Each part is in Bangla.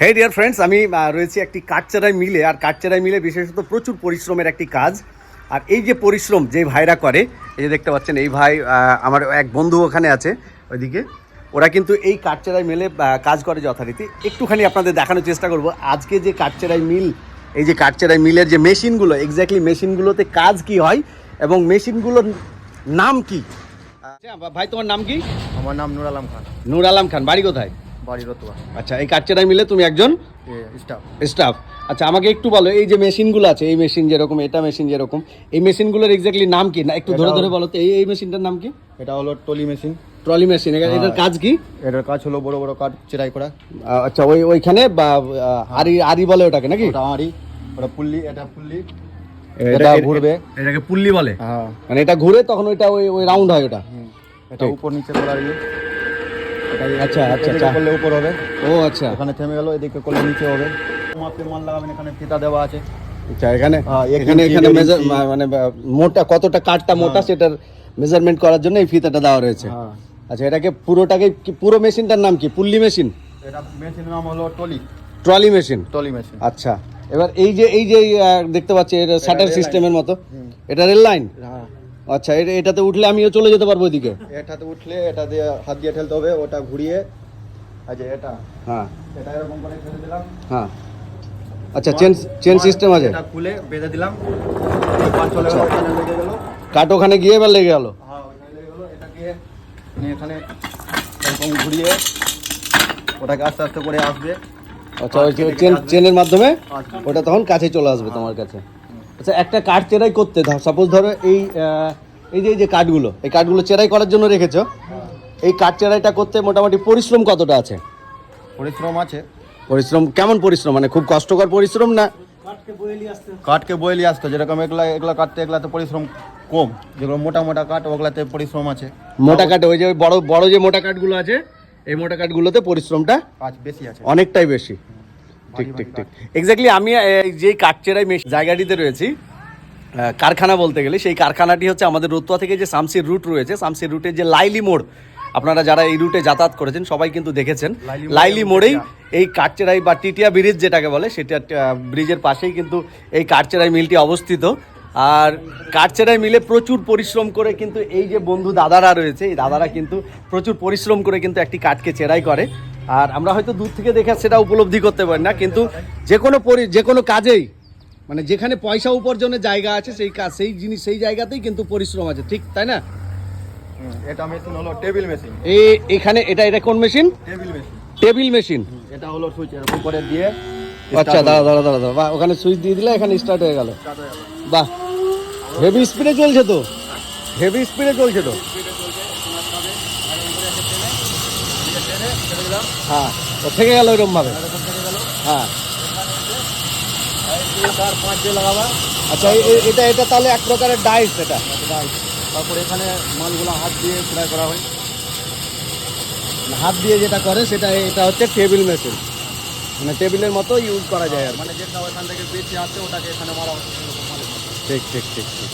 হে ডিয়ার ফ্রেন্ডস আমি রয়েছি একটি কাঠচেরাই মিলে আর কাঠচেরাই মিলে বিশেষত প্রচুর পরিশ্রমের একটি কাজ। আর এই যে পরিশ্রম যে ভাইরা করে এই যে দেখতে পাচ্ছেন এই ভাই আমার এক বন্ধু ওখানে আছে ওইদিকে। ওরা কিন্তু এই কাঠচেরাই মিলে কাজ করে যথারীতি। একটুখানি আপনাদের দেখানোর চেষ্টা করব। আজকে যে কাঠচেরাই মিল এই যে কাঠচেরাই মিলের যে মেশিনগুলো এক্স্যাক্টলি মেশিনগুলোতে কাজ কি হয় এবং মেশিনগুলোর নাম কি? আচ্ছা, ভাই তোমার নাম কি? আমার নাম নুর আলম খান। নূর আলম খান বাড়ি কোথায়? বাড়ি রতুয়া আচ্ছা এই কাঠচেরাই মিলে তুমি একজন স্টাফ স্টাফ আচ্ছা আমাকে একটু বলো এই যে মেশিনগুলো আছে এই মেশিন যেরকম এটা মেশিন যেরকম এই মেশিনগুলোর এক্স্যাক্টলি নাম কি? না একটু ধরে ধরে বলো তো এই এই মেশিনটার নাম কি? এটা হলো টলি মেশিন। ট্রলি মেশিন এটার কাজ কি? এটার কাজ হলো বড় বড় কাঠ চেরাই করা। আচ্ছা ওই ওইখানে বা আরি আরি বলে ওটাকে নাকি? ওটা আড়ি ওটা পুল্লি এটা পুল্লি। এটা- ঘুরবে। এটাকে পুল্লি বলে? হ্যাঁ। মানে এটা ঘুরে তখন ওইটা ওই ওই রাউন্ড হয় ওটা। এটা উপর নিচে এই- আচ্ছা, আচ্ছা, আচ্ছা। করলে উপর হবে। ও আচ্ছা। এখানে থেমে গেল এদিকে করলে নিচে হবে। মাপে মাল লাগাবেন এখানে ফিতা দেওয়া আছে। আচ্ছা এখানে? হ্যাঁ, এখানে এখানে মেজার মানে মোটা কতটা কাঠটা মোটা সেটার মেজারমেন্ট করার জন্য এই ফিতাটা দেওয়া রয়েছে। হ্যাঁ। আচ্ছা এটাকে পুরোটাকে পুরো মেশিনটার নাম কি? Pulley machine? এটা মেশিনের নাম হলো trolley trolley machine? Trolley machine. আচ্ছা। এবার এই যে এই যে দেখতে পাচ্ছি এটা শাটার রেল সিস্টেমের মতো। এটা রেল লাইন হ্যাঁ। আচ্ছা এটা- এটাতে উঠলে আমিও চলে যেতে পারব ওইদিকে? এটাতে উঠলে এটা দিয়ে হাত দিয়ে ঠেলতে হবে ওটা ঘুরিয়ে। আচ্ছা এটা। হ্যাঁ। এটা এরকম করে ঠেলে দিলাম। হ্যাঁ। আচ্ছা চেন চেন সিস্টেম আছে। এটা খুলে বেঁধে দিলাম। পাঁচ চলে গেল ওখানে লেগে গেল। কাট ওখানে গিয়ে এবার লেগে গেল? হ্যাঁ ওখানে লেগে গেল। এটাকে নিয়ে এখানে এরকম ঘুরিয়ে ওটাকে আস্তে আস্তে করে আসবে। আচ্ছা ওই যে চেন চেনের মাধ্যমে? ওটা তখন কাছে চলে আসবে তোমার কাছে। আচ্ছা একটা কাঠ চেরাই করতে ধর সাপোজ ধরো এই এই যে এই যে কাঠগুলো এই কাঠগুলো চেরাই করার জন্য রেখেছো। এই কাঠ চেরাইটা করতে মোটামুটি পরিশ্রম কতটা আছে? পরিশ্রম আছে। পরিশ্রম কেমন পরিশ্রম? মানে খুব কষ্টকর পরিশ্রম না? কাঠকে বয়েলি আসতো যেরকম এগুলা এগুলা কাটতে এগুলাতে পরিশ্রম কম। যেগুলো মোটা মোটা কাঠ ওগুলাতে পরিশ্রম আছে। মোটা কাঠ ওই যে বড় বড় যে মোটা কাঠগুলো আছে এই মোটা কাঠগুলোতে পরিশ্রমটা বেশি আছে। অনেকটাই বেশি। ঠিক ঠিক ঠিক এক্স্যাক্টলি আমি এই যে কাঠচেরাই জায়গাটিতে রয়েছি কারখানা বলতে গেলে সেই কারখানাটি হচ্ছে আমাদের রতুয়া থেকে যে শামসির রুট রয়েছে শামসির রুটের যে লাইলি মোড় আপনারা যারা এই রুটে যাতায়াত করেছেন সবাই কিন্তু দেখেছেন। লাইলি মোড়েই এই কাঠচেরাই বা টিটিয়া ব্রিজ যেটাকে বলে সেটা ব্রিজের পাশেই কিন্তু এই কাঠচেরাই মিলটি অবস্থিত। আর কাঠচেরাই মিলে প্রচুর পরিশ্রম করে কিন্তু এই যে বন্ধু দাদারা রয়েছে এই দাদারা কিন্তু প্রচুর পরিশ্রম করে কিন্তু একটি কাঠকে চেরাই করে। আর আমরা হয়তো দূর থেকে দেখে সেটা উপলব্ধি করতে পারি না কিন্তু যে কোনো যে কোনো কাজেই মানে যেখানে পয়সা উপার্জনের জায়গা আছে সেই কাজ সেই জিনিস সেই জায়গাতেই কিন্তু পরিশ্রম আছে ঠিক তাই না? এটা মেশিন হলো টেবিল মেশিন এই এখানে এটা এটা কোন machine table machine table machine এটা হলো সুইচ এরকম করে দিয়ে আচ্ছা দাঁড়া দাঁড়া দাঁড়া দাঁড়া বাহ, ওখানে সুইচ দিয়ে দিলে এখানে স্টার্ট হয়ে গেল। হয়ে গেল। বাহ হেভি স্পিডে চলছে তো? হেভি স্পিডে চলছে তো? হ্যাঁ ও থেকে গেল এরকম ভাবে হ্যাঁ। আচ্ছা এটা এটা তাহলে এক প্রকারের ডাইস এটা। তারপরে এখানে মালগুলো হাত দিয়ে সেলাই করা হয়। হাত দিয়ে যেটা করে সেটা এটা হচ্ছে টেবিল মেশিন মানে টেবিলের মতো ইউজ করা যায় আর মানে যেটা ওখান থেকে বেশি আসছে ওটাকে এখানে মারা। ঠিক ঠিক ঠিক ঠিক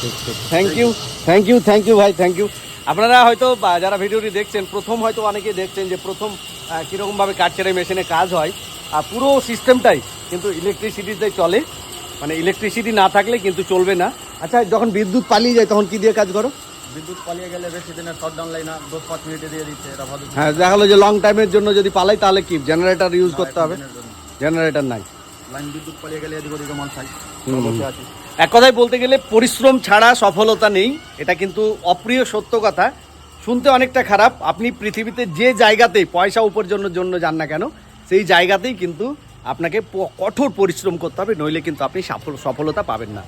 ঠিক ঠিক। Thank you thank you thank you ভাই থ্যাংক ইউ আপনারা হয়তো বা যারা ভিডিওটি দেখছেন প্রথম হয়তো অনেকেই দেখছেন যে প্রথম কীরকমভাবে কাঠ চেরাই মেশিনে কাজ হয়। আর পুরো সিস্টেমটাই কিন্তু ইলেকট্রিসিটিতে চলে। মানে ইলেকট্রিসিটি না থাকলে কিন্তু চলবে না। আচ্ছা যখন বিদ্যুৎ পালিয়ে যায় তখন কি দিয়ে কাজ করো? বিদ্যুৎ পালিয়ে গেলে বেশি দিনের শটডাউন লাইন না দশ পাঁচ মিনিটে দিয়ে দিচ্ছে এটা ভালো হ্যাঁ দেখা গেলো যে লং টাইমের জন্য যদি পালাই তাহলে কি জেনারেটর ইউজ করতে হবে। জেনারেটর নাই। লাইন বিদ্যুৎ পালিয়ে গেলে এদিক ওদিকে মাল খাই আছি। এক কথায় বলতে গেলে পরিশ্রম ছাড়া সফলতা নেই, এটা কিন্তু অপ্রিয় সত্য কথা। শুনতে অনেকটা খারাপ, আপনি পৃথিবীতে যে জায়গাতেই পয়সা উপার্জনের জন্য যান না কেন, সেই জায়গাতেই কিন্তু আপনাকে কঠোর পরিশ্রম করতে হবে, নইলে কিন্তু আপনি সফল, সফলতা পাবেন না।